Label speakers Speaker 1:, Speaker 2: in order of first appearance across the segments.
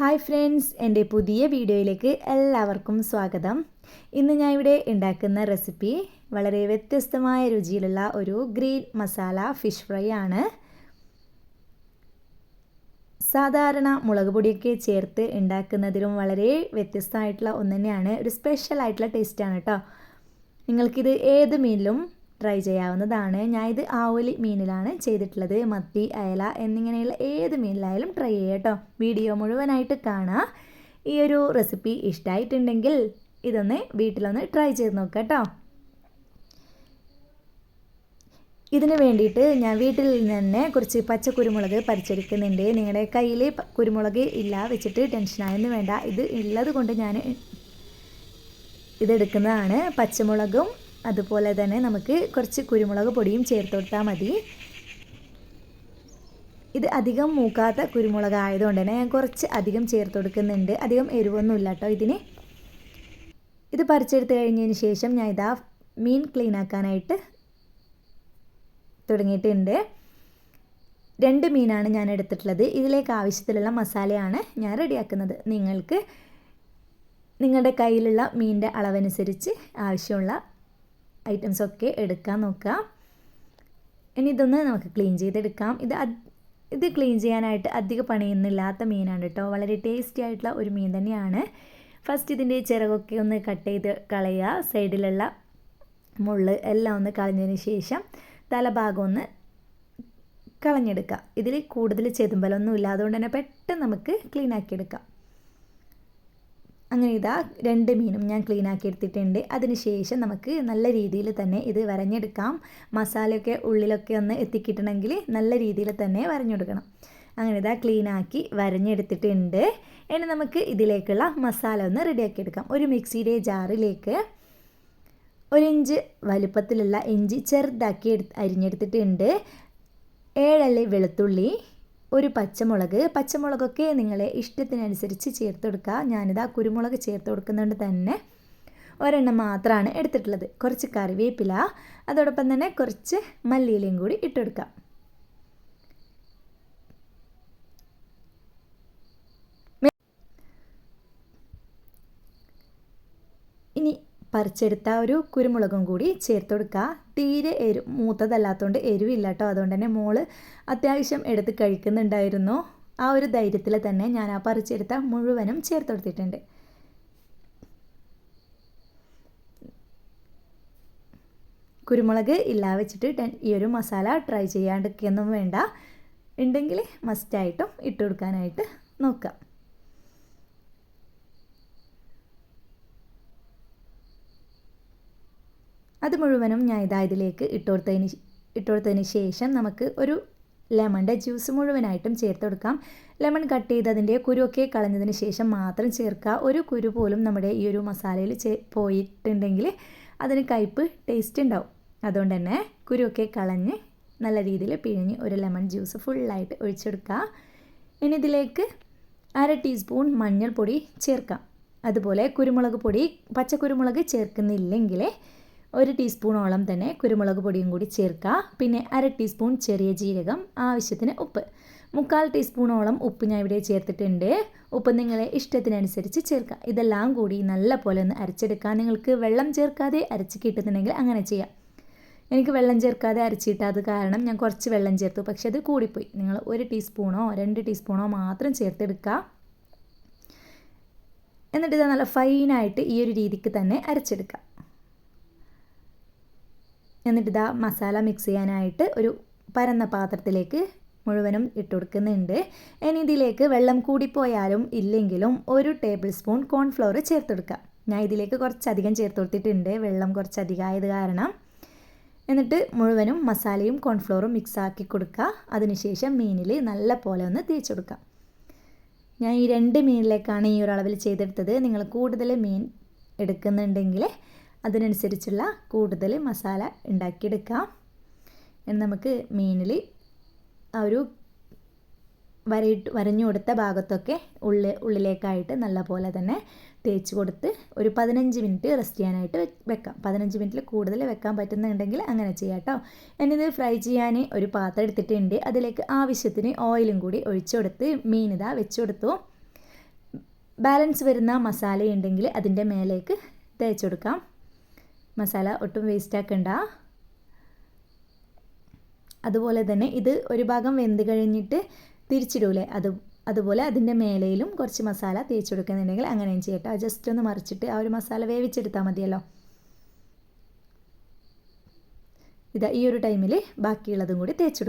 Speaker 1: Hi friends എന്റെ പുതിയ വീഡിയോയിലേക്ക് എല്ലാവർക്കും സ്വാഗതം. ഇന്ന് ഞാൻ ഇവിടെ ഉണ്ടാക്കുന്ന റെസിപ്പി വളരെ വ്യത്യസ്തമായ രുചിയിലുള്ള ഒരു ഗ്രീൻ മസാല ഫിഷ് ഫ്രൈ ആണ്. സാധാരണ മുളക് പൊടിയൊക്കെ ചേർത്ത് ഉണ്ടാക്കുന്നതിലും വളരെ വ്യത്യസ്തമായിട്ടുള്ള ഒന്ന് തന്നെയാണ് ഒരു സ്പെഷ്യൽ ആയിട്ടുള്ള ടേസ്റ്റാണ് കേട്ടോ നിങ്ങൾക്കിത് ഏത് മീനിലും ട്രൈ ചെയ്യാവുന്നതാണ്. ഞാൻ ഇത് ആവലി മീനിലാണ് ചെയ്തിട്ടുള്ളത്. മത്തി അയല എന്നിങ്ങനെയുള്ള ഏത് മീനിലായാലും ട്രൈ ചെയ്യാം കേട്ടോ. വീഡിയോ മുഴുവനായിട്ട് കാണാം ഈ ഒരു റെസിപ്പി ഇഷ്ടമായിട്ടുണ്ടെങ്കിൽ ഇതൊന്ന് വീട്ടിലൊന്ന് ട്രൈ ചെയ്ത് നോക്കാം കേട്ടോ. ഇതിന് വേണ്ടിയിട്ട് ഞാൻ വീട്ടിൽ തന്നെ കുറച്ച് പച്ച കുരുമുളക് പരിച്ചെടുക്കുന്നുണ്ട് നിങ്ങളുടെ കയ്യിൽ കുരുമുളക് ഇല്ല വെച്ചിട്ട് ടെൻഷനായൊന്നും വേണ്ട. ഇത് ഉള്ളത് കൊണ്ട് ഞാൻ ഇതെടുക്കുന്നതാണ്. പച്ചമുളകും അതുപോലെ തന്നെ നമുക്ക് കുറച്ച് കുരുമുളക് പൊടിയും ചേർത്ത് കൊടുത്താൽ മതി. ഇത് അധികം മൂക്കാത്ത കുരുമുളക് ആയതുകൊണ്ട് തന്നെ ഞാൻ കുറച്ച് അധികം ചേർത്ത് കൊടുക്കുന്നുണ്ട്. അധികം എരിവൊന്നും ഇല്ല കേട്ടോ ഇതിന്. ഇത് പറിച്ചെടുത്ത് കഴിഞ്ഞതിന് ശേഷം ഞാൻ ഇതാ മീൻ ക്ലീൻ ആക്കാനായിട്ട് തുടങ്ങിയിട്ടുണ്ട്. രണ്ട് മീനാണ് ഞാൻ എടുത്തിട്ടുള്ളത്. ഇതിലേക്ക് ആവശ്യത്തിലുള്ള മസാലയാണ് ഞാൻ റെഡിയാക്കുന്നത്. നിങ്ങൾക്ക് നിങ്ങളുടെ കയ്യിലുള്ള മീനിന്റെ അളവനുസരിച്ച് ആവശ്യമുള്ള ഐറ്റംസൊക്കെ എടുക്കാൻ നോക്കുക. ഇനി ഇതൊന്ന് നമുക്ക് ക്ലീൻ ചെയ്തെടുക്കാം. ഇത് ഇത് ക്ലീൻ ചെയ്യാനായിട്ട് അധിക പണിയൊന്നുമില്ലാത്ത മീനാണ് കേട്ടോ. വളരെ ടേസ്റ്റി ആയിട്ടുള്ള ഒരു മീൻ തന്നെയാണ്. ഫസ്റ്റ് ഇതിന്റെ ചിറകൊക്കെ ഒന്ന് കട്ട് ചെയ്ത് കളയുക. സൈഡിലുള്ള മുള്ള് എല്ലാം ഒന്ന് കളഞ്ഞതിന് ശേഷം തലഭാഗം ഒന്ന് കളഞ്ഞെടുക്കുക. ഇതിൽ കൂടുതൽ ചെതുമ്പലൊന്നും ഇല്ല അതുകൊണ്ട് തന്നെ പെട്ടെന്ന് നമുക്ക് ക്ലീൻ ആക്കി എടുക്കാം അങ്ങനെ ഇതാ രണ്ട് മീനും ഞാൻ ക്ലീൻ ആക്കി എടുത്തിട്ടുണ്ട്. അതിനുശേഷം നമുക്ക് നല്ല രീതിയിൽ തന്നെ ഇത് വരഞ്ഞെടുക്കാം. മസാലയൊക്കെ ഉള്ളിലൊക്കെ ഒന്ന് എത്തിക്കിട്ടണമെങ്കിൽ നല്ല രീതിയിൽ തന്നെ വരഞ്ഞെടുക്കണം. അങ്ങനെ ഇതാ ക്ലീൻ ആക്കി വരഞ്ഞെടുത്തിട്ടുണ്ട്. ഇനി നമുക്ക് ഇതിലേക്കുള്ള മസാല ഒന്ന് റെഡിയാക്കി എടുക്കാം. ഒരു മിക്സിയുടെ ജാറിലേക്ക് ഒരു ഇഞ്ച് വലുപ്പത്തിലുള്ള ഇഞ്ചി ചെറുതാക്കി എടുത്ത് അരിഞ്ഞെടുത്തിട്ടുണ്ട്. ഏഴല്ലി വെളുത്തുള്ളി ഒരു പച്ചമുളക്. പച്ചമുളകൊക്കെ നിങ്ങളെ ഇഷ്ടത്തിനനുസരിച്ച് ചേർത്ത് കൊടുക്കുക. ഞാനിതാ കുരുമുളക് ചേർത്ത് കൊടുക്കുന്നതുകൊണ്ട് തന്നെ ഒരെണ്ണം മാത്രമാണ് എടുത്തിട്ടുള്ളത്. കുറച്ച് കറിവേപ്പില അതോടൊപ്പം തന്നെ കുറച്ച് മല്ലിയിലയും കൂടി ഇട്ടെടുക്കാം ഇനി പറിച്ചെടുത്ത ഒരു കുരുമുളകും കൂടി ചേർത്ത് കൊടുക്കുക. തീരെ എരു മൂത്തതല്ലാത്തതുകൊണ്ട് എരിവില്ല കേട്ടോ. അതുകൊണ്ട് തന്നെ മോൾ അത്യാവശ്യം എടുത്ത് കഴിക്കുന്നുണ്ടായിരുന്നു. ആ ഒരു ധൈര്യത്തിൽ തന്നെ ഞാൻ ആ പറിച്ചെടുത്ത മുഴുവനും ചേർത്ത് കൊടുത്തിട്ടുണ്ട്. കുരുമുളക് ഇല്ല വെച്ചിട്ട് ഈ ഒരു മസാല ട്രൈ ചെയ്യാണ്ടിരിക്കൊന്നും വേണ്ട. ഉണ്ടെങ്കിൽ മസ്റ്റായിട്ടും ഇട്ട് കൊടുക്കാനായിട്ട് നോക്കാം. അത് മുഴുവനും ഞാൻ ഇതാ ഇതിലേക്ക് ഇട്ടുകൊടുത്തതിന് ഇട്ടുകൊടുത്തതിന് ശേഷം നമുക്ക് ഒരു ലെമണിന്റെ ജ്യൂസ് മുഴുവനായിട്ടും ചേർത്ത് കൊടുക്കാം. ലെമൺ കട്ട് ചെയ്തതിന്റെ കുരുവൊക്കെ കളഞ്ഞതിന് ശേഷം മാത്രം ചേർക്കുക. ഒരു കുരു പോലും നമ്മുടെ ഈ ഒരു മസാലയിൽ ചേ പോയിട്ടുണ്ടെങ്കിൽ അതിന് കയ്പ്പ് ടേസ്റ്റ് ഉണ്ടാവും. അതുകൊണ്ട് തന്നെ കുരുവൊക്കെ കളഞ്ഞ് നല്ല രീതിയിൽ പിഴിഞ്ഞ് ഒരു ലെമൺ ജ്യൂസ് ഫുള്ളായിട്ട് ഒഴിച്ചെടുക്കുക. ഇനി ഇതിലേക്ക് അര ടീസ്പൂൺ മഞ്ഞൾപ്പൊടി ചേർക്കാം. അതുപോലെ കുരുമുളക് പൊടി പച്ചക്കുരുമുളക് ചേർക്കുന്നില്ലെങ്കിൽ ഒരു ടീസ്പൂണോളം തന്നെ കുരുമുളക് പൊടിയും കൂടി ചേർക്കുക. പിന്നെ അര ടീസ്പൂൺ ചെറിയ ജീരകം ആവശ്യത്തിന് ഉപ്പ്. മുക്കാൽ ടീസ്പൂണോളം ഉപ്പ് ഞാൻ ഇവിടെ ചേർത്തിട്ടുണ്ട്. ഉപ്പ് നിങ്ങളെ ഇഷ്ടത്തിനനുസരിച്ച് ചേർക്കുക. ഇതെല്ലാം കൂടി നല്ല പോലെ ഒന്ന് അരച്ചെടുക്കുക. നിങ്ങൾക്ക് വെള്ളം ചേർക്കാതെ അരച്ച് കിട്ടുന്നുണ്ടെങ്കിൽ അങ്ങനെ ചെയ്യാം. എനിക്ക് വെള്ളം ചേർക്കാതെ അരച്ചിട്ടത് കാരണം ഞാൻ കുറച്ച് വെള്ളം ചേർത്തു. പക്ഷെ അത് കൂടിപ്പോയി. നിങ്ങൾ ഒരു ടീസ്പൂണോ രണ്ട് ടീസ്പൂണോ മാത്രം ചേർത്തെടുക്കുക. എന്നിട്ട് ഇത് നല്ല ഫൈനായിട്ട് ഈ ഒരു രീതിക്ക് തന്നെ അരച്ചെടുക്കുക. എന്നിട്ട് ഇതാ മസാല മിക്സ് ചെയ്യാനായിട്ട് ഒരു പരന്ന പാത്രത്തിലേക്ക് മുഴുവനും ഇട്ട് കൊടുക്കുന്നുണ്ട്. ഇനി ഇതിലേക്ക് വെള്ളം കൂടിപ്പോയാലും ഇല്ലെങ്കിലും ഒരു ടേബിൾ സ്പൂൺ കോൺഫ്ലോർ ചേർത്ത് കൊടുക്കുക ഞാൻ ഇതിലേക്ക് കുറച്ചധികം ചേർത്ത് കൊടുത്തിട്ടുണ്ട്. വെള്ളം കുറച്ചധികം ആയത് കാരണം. എന്നിട്ട് മുഴുവനും മസാലയും കോൺഫ്ലോറും മിക്സ് ആക്കി കൊടുക്കുക അതിനുശേഷം മീനിൽ നല്ല പോലെ ഒന്ന് തേച്ച് കൊടുക്കുക ഞാൻ ഈ രണ്ട് മീനിലേക്കാണ് ഈ ഒരു അളവിൽ ചെയ്തെടുത്തത്. നിങ്ങൾ കൂടുതൽ മീൻ എടുക്കുന്നുണ്ടെങ്കിൽ അതിനനുസരിച്ചുള്ള കൂടുതൽ മസാല ഉണ്ടാക്കിയെടുക്കാം. നമുക്ക് മീനിൽ ആ ഒരു വരയിട്ട് വരഞ്ഞു കൊടുത്ത ഭാഗത്തൊക്കെ ഉള്ളിൽ ഉള്ളിലേക്കായിട്ട് നല്ല പോലെ തന്നെ തേച്ച് കൊടുത്ത് ഒരു പതിനഞ്ച് മിനിറ്റ് റെസ്റ്റ് ചെയ്യാനായിട്ട് വെക്കാം. പതിനഞ്ച് മിനിറ്റിൽ കൂടുതൽ വെക്കാൻ പറ്റുന്നുണ്ടെങ്കിൽ അങ്ങനെ ചെയ്യാം കേട്ടോ. എന്നിത് ഫ്രൈ ചെയ്യാൻ ഒരു പാത്രം എടുത്തിട്ടുണ്ട്. അതിലേക്ക് ആവശ്യത്തിന് ഓയിലും കൂടി ഒഴിച്ചു കൊടുത്ത് മീൻ ഇതാ വെച്ച് കൊടുത്തു. ബാലൻസ് വരുന്ന മസാല ഉണ്ടെങ്കിൽ അതിന്റെ മേലേക്ക് തേച്ച് കൊടുക്കാം. മസാല ഒട്ടും വേസ്റ്റ് ആക്കണ്ട. അതുപോലെ തന്നെ ഇത് ഒരു ഭാഗം വെന്ത് കഴിഞ്ഞിട്ട് തിരിച്ചിടൂലേ? അത് അതുപോലെ അതിന്റെ മേലയിലും കുറച്ച് മസാല തേച്ച് കൊടുക്കുന്നുണ്ടെങ്കിൽ അങ്ങനെയും ചെയ്യട്ടോ ജസ്റ്റ് ഒന്ന് മറിച്ചിട്ട് ആ ഒരു മസാല വേവിച്ചെടുത്താൽ മതിയല്ലോ. ഇതാ ഈ ഒരു ടൈമിൽ ബാക്കിയുള്ളതും കൂടി തേച്ച്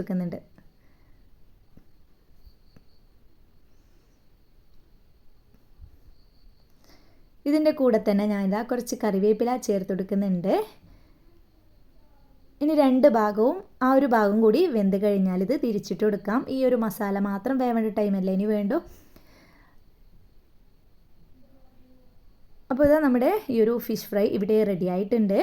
Speaker 1: ഇതിന്റെ കൂടെ തന്നെ ഞാനിതാ കുറച്ച് കറിവേപ്പില ചേർത്ത് കൊടുക്കുന്നുണ്ട്. ഇനി രണ്ട് ഭാഗവും ആ ഒരു ഭാഗം കൂടി വെന്ത് കഴിഞ്ഞാൽ ഇത് തിരിച്ചിട്ട് കൊടുക്കാം. ഈ ഒരു മസാല മാത്രം വേവേണ്ട ടൈമല്ലേ ഇനി വേണ്ടു. അപ്പോൾ ഇതാ നമ്മുടെ ഈ ഒരു ഫിഷ് ഫ്രൈ ഇവിടെ റെഡി ആയിട്ടുണ്ട്.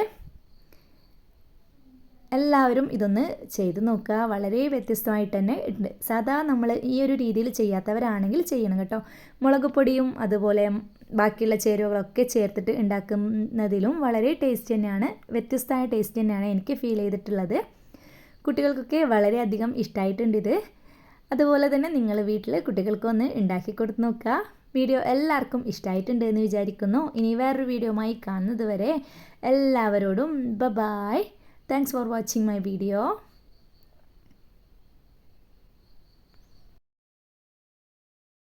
Speaker 1: എല്ലാവരും ഇതൊന്ന് ചെയ്ത് നോക്കുക. വളരെ വ്യത്യസ്തമായിട്ട് തന്നെ ഉണ്ട് സാധാ നമ്മൾ ഈ ഒരു രീതിയിൽ ചെയ്യാത്തവരാണെങ്കിൽ ചെയ്യണം കേട്ടോ. മുളക് പൊടിയും അതുപോലെ ബാക്കിയുള്ള ചേരുവകളൊക്കെ ചേർത്തിട്ട് ഉണ്ടാക്കുന്നതിലും വളരെ ടേസ്റ്റ് തന്നെയാണ് വ്യത്യസ്തമായ ടേസ്റ്റ് തന്നെയാണ് എനിക്ക് ഫീൽ ചെയ്തിട്ടുള്ളത്. കുട്ടികൾക്കൊക്കെ വളരെയധികം ഇഷ്ടമായിട്ടുണ്ട് ഇത്. അതുപോലെ തന്നെ നിങ്ങൾ വീട്ടിൽ കുട്ടികൾക്കൊന്ന് ഉണ്ടാക്കി കൊടുത്ത് നോക്കുക. വീഡിയോ എല്ലാവർക്കും ഇഷ്ടമായിട്ടുണ്ട് എന്ന് വിചാരിക്കുന്നു. ഇനി വേറൊരു വീഡിയോമായി കാണുന്നത് വരെ എല്ലാവരോടും ബ bye thanks for watching my video